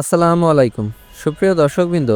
আসসালামু আলাইকুম। সুপ্রিয় দর্শকবৃন্দ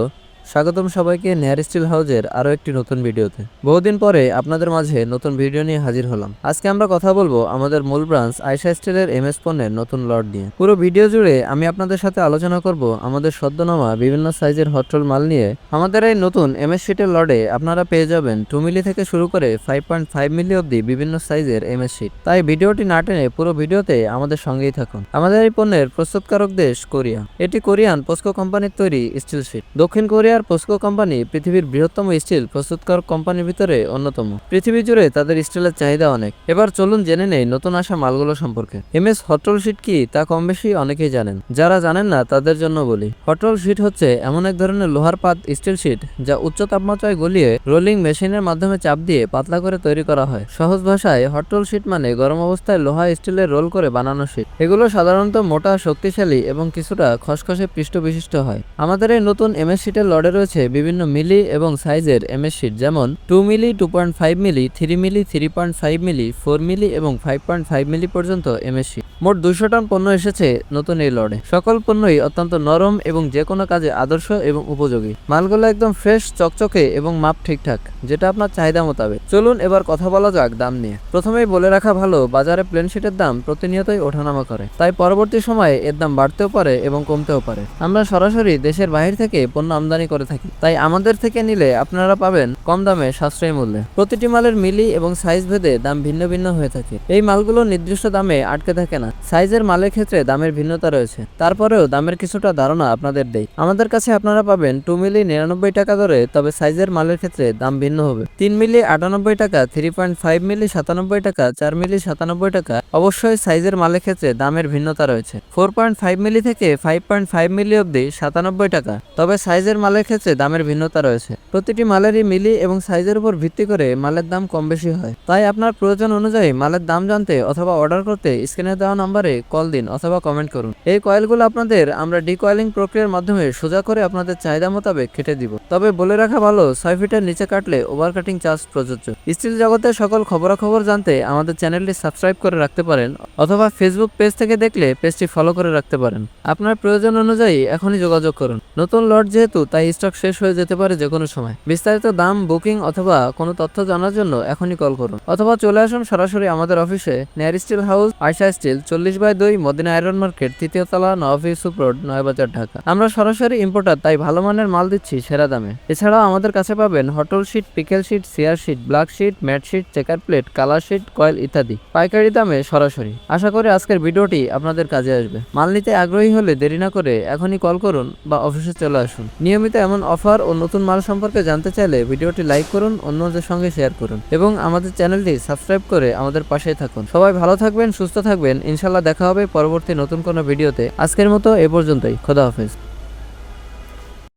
স্বাগতম সবাইকে নেয়ার স্টিল হাউজের আরও একটি নতুন ভিডিওতে। বহুদিন পরে আপনাদের মাঝে নতুন ভিডিও নিয়ে হাজির হলাম। আজকে আমরা কথা বলব আমাদের মূল ব্রাঞ্চ আয়সা স্টিলের এম এস পণ্যের নতুন লট নিয়ে। পুরো ভিডিও জুড়ে আমি আপনাদের সাথে আলোচনা করব আমাদের সদ্যনামা বিভিন্ন সাইজের হটরল মাল নিয়ে। আমাদের এই নতুন এম এস শিটের লটে আপনারা পেয়ে যাবেন টু মিলি থেকে শুরু করে ফাইভ পয়েন্ট ফাইভ মিলি অব্দি বিভিন্ন সাইজের এম এস শিট। তাই ভিডিওটি না টেনে পুরো ভিডিওতে আমাদের সঙ্গেই থাকুন। আমাদের এই পণ্যের প্রস্তুতকারক দেশ কোরিয়া। এটি কোরিয়ান পোস্কো কোম্পানির তৈরি স্টিল শিট। দক্ষিণ কোরিয়ার পোস্কো কোম্পানি পৃথিবীর বৃহত্তম স্টিল প্রস্তুতকারক কোম্পানির ভিতরে অন্যতম। পৃথিবী জুড়ে তাদের স্টিলের চাহিদা অনেক। এবার চলুন জেনে নেই নতুন আসা মালগুলো সম্পর্কে। এম এস হটরল শিট কি তা কম বেশি অনেকেই জানেন। যারা জানেন না, তাদের জন্য বলি। হটরল শিট হচ্ছে এমন এক ধরনের লোহার পাত স্টিল শিট যা উচ্চ তাপমাত্রায় গলিয়ে রোলিং মেশিনের মাধ্যমে চাপ দিয়ে পাতলা করে তৈরি করা হয়। সহজ ভাষায়, হটরল শিট মানে গরম অবস্থায় লোহা স্টিলের রোল করে বানানো শিট। এগুলো সাধারণত মোটা, শক্তিশালী এবং কিছুটা খসখসে পৃষ্ঠ বিশিষ্ট হয়। আমাদের এই নতুন এমএস শিটের লডে রয়েছে বিভিন্ন মিলি এবং সাইজের এমএস শিট, যেমন two milli, two point five milli, three milli, three point five milli, four milli এবং ফাইভ পয়েন্ট ফাইভ মিলি পর্যন্ত এমএস শিট। মোট দুশো টন পণ্য এসেছে নতুন এই লডে। সকল পণ্যই অত্যন্ত নরম এবং যে কোনো কাজে আদর্শ এবং উপযোগী। মালগুলো একদম ফ্রেশ, চকচকে এবং মাপ ঠিকঠাক, যেটা আপনার চাহিদা মোতাবেক। চলুন এবার কথা বলা যাক দাম নিয়ে। প্রথমেই বলে রাখা ভালো, বাজারে প্লেন শিটের দাম প্রতিনিয়তই ওঠানামা করে। তাই পরবর্তী সময়ে এর দাম বাড়তেও পারে এবং কমতেও পারে। আমরা সরাসরি দেশের বাহির থেকে পণ্য আমদানি করে থাকি। তাই আমাদের থেকে নিলে আপনারা পাবেন কম দামে সাশ্রয়ী মূল্যে। প্রতিটি মালের মিলি এবং সাইজ ভেদে দাম ভিন্ন ভিন্ন হয়ে থাকে। এই মালগুলো নির্দিষ্ট দামে আটকে থাকে না। সাইজের মালের ক্ষেত্রে দামের ভিন্নতা রয়েছে। তারপরেও দামের কিছুটা ধারণা আপনাদের দেই। আমাদের কাছে আপনারা পাবেন টু মিলি নিরানব্বই টাকা ধরে, তবে সাইজের মালের ক্ষেত্রে দাম ভিন্ন হবে। তিন মিলি আটানব্বই টাকা, থ্রি পয়েন্ট ফাইভ মিলি সাতানব্বই টাকা, চার মিলি সাতানব্বই টাকা, অবশ্যই সাইজের মালের ক্ষেত্রে দামের ভিন্নতা রয়েছে। ফোর পয়েন্ট ফাইভ মিলি থেকে ফাইভ পয়েন্ট ফাইভ মিলি অব্দি সাতানব্বই টাকা, তবে সাইজের মালের ক্ষেত্রে দামের ভিন্নতা রয়েছে। প্রতিটি মালেরই মিলি এবং সাইজের উপর ভিত্তি করে মালের দাম কম বেশি হয়। তাই আপনার প্রয়োজন অনুযায়ী মালের দাম জানতে অথবা অর্ডার করতে স্ক্রিনে দেওয়া নম্বরে কল দিন অথবা কমেন্ট করুন। এই কয়েলগুলো আপনাদের আমরা ডিকয়েলিং প্রক্রিয়ার মাধ্যমে সোজা করে আপনাদের চাহিদা মোতাবেক কেটে দিব। তবে বলে রাখা ভালো, ছয় ফিটের নিচে কাটলে ওভার কাটিং চার্জ প্রযোজ্য। স্টিল জগতের সকল খবরাখবর জানতে আমাদের চ্যানেলটি সাবস্ক্রাইব করে রাখতে পারেন অথবা ফেসবুক পেজ থেকে দেখলে পেজটি ফলো করে রাখতে পারেন। আপনার প্রয়োজন অনুযায়ী এখনই যোগাযোগ করুন। নতুন লট যেহেতু, তাই স্টক শেষ হয়ে যেতে পারে যে কোনো সময়। বিস্তারিত দাম, বুকিং অথবা কোনো তথ্য জানার জন্য এখনই কল করুন। অথবা চলে আসুন সরাসরি আমাদের অফিসে, নেয়ার স্টিল হাউস আয়সা স্টিল, চল্লিশ বাই দুই, মদিনা আয়রন মার্কেট, তৃতীয় তলা, নওয়াব ইউসুফ রোড, নয়বাজার, ঢাকা। আমরা সরাসরি ইম্পোর্টার তাই ভালো মানের মাল দিচ্ছি সেরা দামে। এছাড়াও আমাদের কাছে পাবেন হটল শিট পিকেল শিট সিয়ার sheet black sheet matte sheet checker plate colour sheet coil ইত্যাদি। পাইকারি দামে সরাসরি। আশা করি আজকের ভিডিওটি আপনাদের কাজে আসবে। মাল নিতে আগ্রহী হলে দেরি না করে এখনই কল করুন বা অফিসে চলে আসুন। নিয়মিত এমন অফার ও নতুন মাল সম্পর্কে জানতে চাইলে ভিডিওটি লাইক করুন, অন্যদের সঙ্গে শেয়ার করুন এবং আমাদের চ্যানেলটি সাবস্ক্রাইব করে আমাদের পাশে থাকুন। সবাই ভালো থাকবেন, সুস্থ থাকবেন। ইনশাল্লাহ দেখা হবে পরবর্তী নতুন কোনো ভিডিওতে। আজকের মতো এ পর্যন্তই। খোদা হাফেজ।